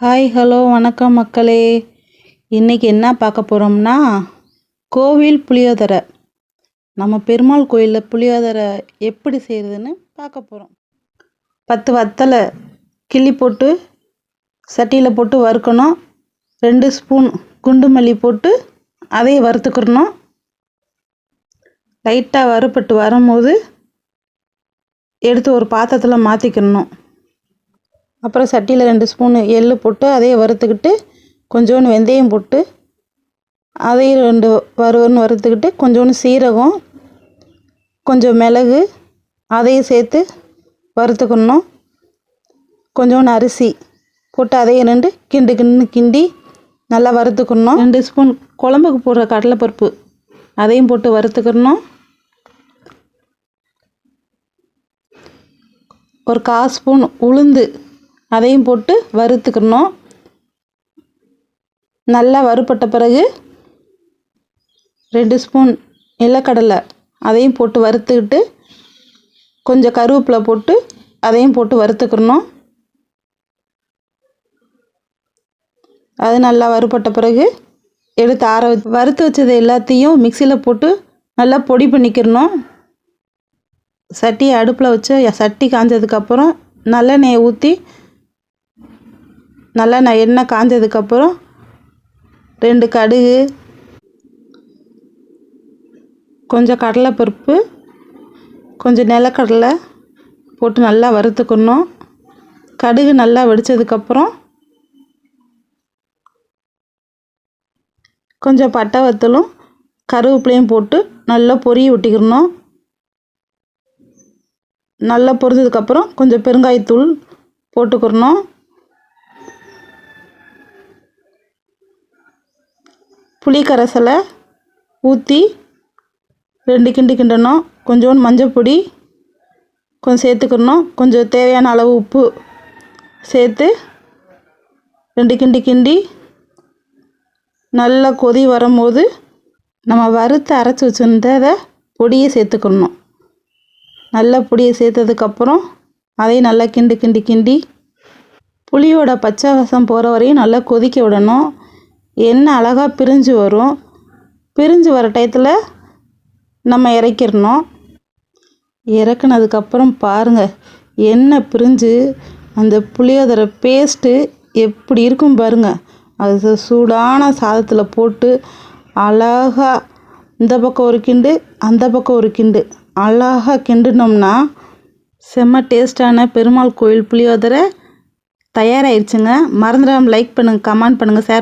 Hi hello வணக்கம் மக்களே. இன்றைக்கி என்ன பார்க்க போகிறோம்னா கோவில் புளியோதரை. நம்ம பெருமாள் கோயிலில் புளியோதரை எப்படி செய்கிறதுன்னு பார்க்க போகிறோம் பத்து வத்தலை கிள்ளி போட்டு சட்டியில் போட்டு வறுக்கணும். ரெண்டு ஸ்பூன் குண்டு மல்லி போட்டு அதையும் வறுத்துக்கிறணும். லைட்டாக வறுப்பட்டு வரும்போது எடுத்து ஒரு பாத்திரத்தில் மாற்றிக்கிடணும் அப்புறம் சட்டியில் ரெண்டு ஸ்பூனு எள் போட்டு அதையும் வறுத்துக்கிட்டு கொஞ்சோண்டு வெந்தயம் போட்டு அதையும் ரெண்டு வறுவன்னு வறுத்துக்கிட்டு கொஞ்சோண்டு சீரகம் கொஞ்சம் மிளகு அதையும் சேர்த்து வறுத்துக்கணும். கொஞ்சோண்டு அரிசி போட்டு அதையும் ரெண்டு கிண்டு கிண்டு கிண்டி நல்லா வறுத்துக்கணும். ரெண்டு ஸ்பூன் குழம்புக்கு போடுற கடலைப்பருப்பு அதையும் போட்டு வறுத்துக்கணும். ஒரு கால் ஸ்பூன் உளுந்து அதையும் போட்டு வறுத்துக்கணும். நல்லா வறுப்பட்ட பிறகு ரெண்டு ஸ்பூன் நிலக்கடலை அதையும் போட்டு வறுத்துக்கிட்டு கொஞ்சம் கருவேப்பிலை போட்டு அதையும் போட்டு வறுத்துக்கணும். அது நல்லா வறுப்பட்ட பிறகு எடுத்து ஆற வச்சு வறுத்து வச்சது எல்லாத்தையும் மிக்சியில் போட்டு நல்லா பொடி பண்ணிக்கிறணும் சட்டியை அடுப்பில் வச்சு சட்டி காஞ்சதுக்கப்புறம் நல்லெண்ணெயை ஊற்றி நல்லா நான் எண்ணெய் காஞ்சதுக்கப்புறம் ரெண்டு கடுகு கொஞ்சம் கடலைப்பருப்பு கொஞ்சம் நிலக்கடலை போட்டு நல்லா வறுத்துக்கணும். கடுகு நல்லா வெடித்ததுக்கப்புறம் கொஞ்சம் பட்டை வத்தலும் கருவேப்பிலையும் போட்டு நல்லா பொரிய விட்டிக்கிறணும் நல்லா பொரிஞ்சதுக்கப்புறம் கொஞ்சம் பெருங்காயத்தூள் போட்டுக்கிறணும் புளி கரைசலை ஊற்றி ரெண்டு கிண்டு கிண்டணும். கொஞ்சோண்டு மஞ்சள் பொடி கொஞ்சம் சேர்த்துக்கணும். கொஞ்சம் தேவையான அளவு உப்பு சேர்த்து ரெண்டு கிண்டி கிண்டி நல்லா கொதி வரும்போது நம்ம வறுத்து அரைச்சி வச்சுருந்ததை பொடியை சேர்த்துக்கணும். நல்லா பொடியை சேர்த்ததுக்கப்புறம் அதையும் நல்லா கிண்டு கிண்டி கிண்டி புளியோட பச்சை வசம் போகிற வரையும் நல்லா கொதிக்க விடணும். எண்ணெய் அழகாக பிரிஞ்சு வரும்? பிரிஞ்சு வர டயத்தில் நம்ம இறக்கிடணும். இறக்குனதுக்கப்புறம் பாருங்கள் எண்ணெய் பிரிஞ்சு அந்த புளியோதரை பேஸ்ட்டு எப்படி இருக்கும் பாருங்கள் அது சூடான சாதத்தில் போட்டு அழகாக இந்த பக்கம் ஒரு கிண்டு அந்த பக்கம் ஒரு கிண்டு. அழகாக கிண்டுனோம்னா செம்ம டேஸ்ட்டான பெருமாள் கோயில் புளியோதரை தயாராகிடுச்சுங்க மறந்துடாமல் லைக் பண்ணுங்கள் கமெண்ட் பண்ணுங்கள் ஷேர்